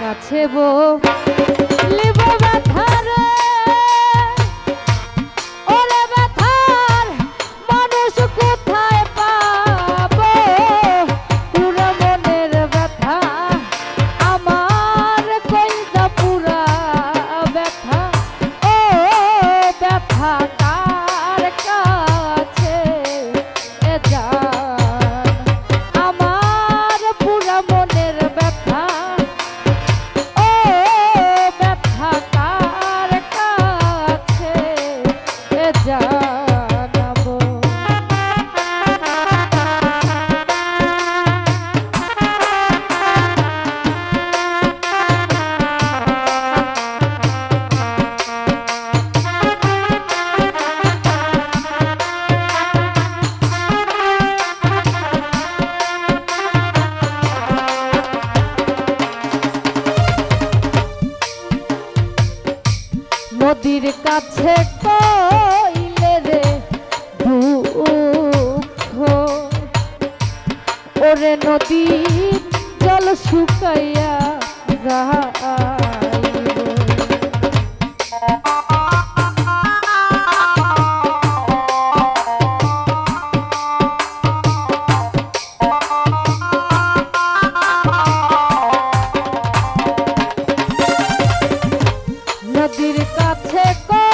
কাছে বো। লিব ব্যথারা নবীর কাছে কইলে রে দুঃখ। ওরে নদী জল শুকাইয়া যা কাছে কর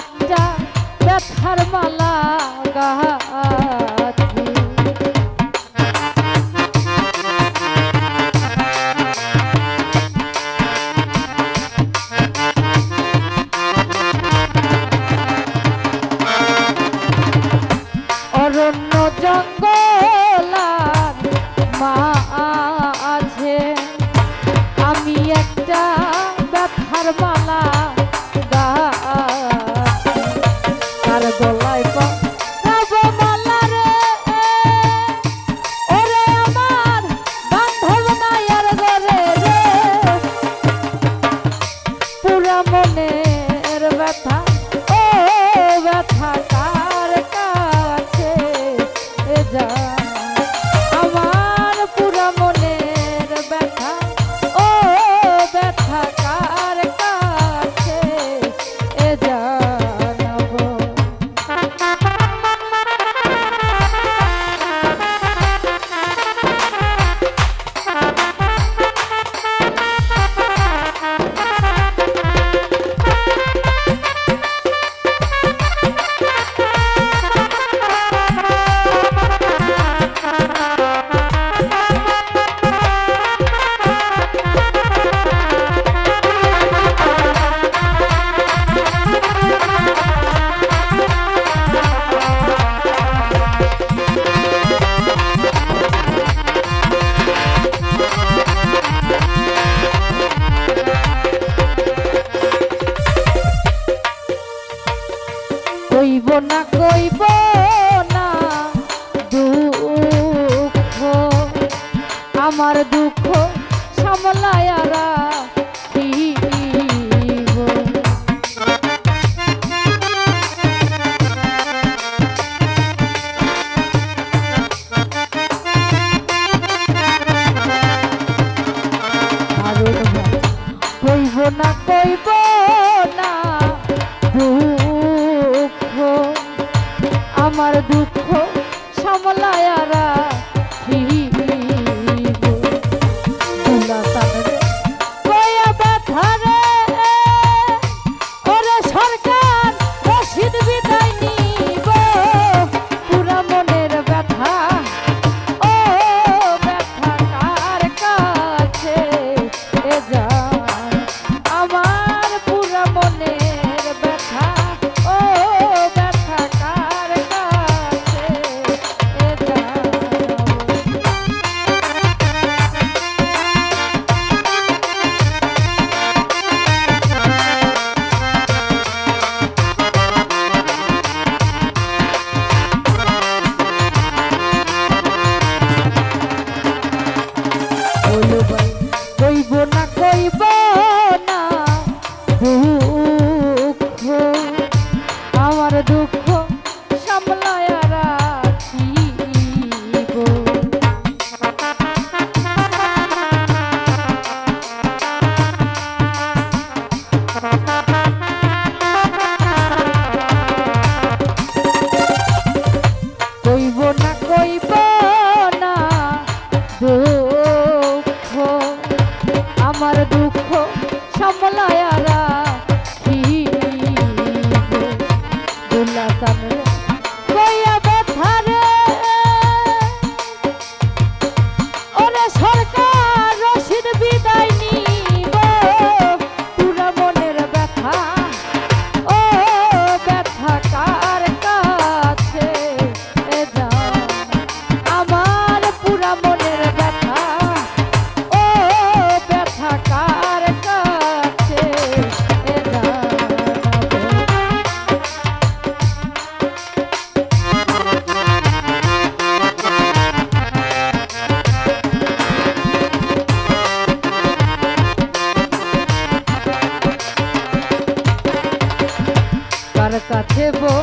একটা ব্যথার মালা গাছি অরণ্য জঙ্গলা মা আমার দুঃখ সামলায়ারা না কইব Summer. tiempo.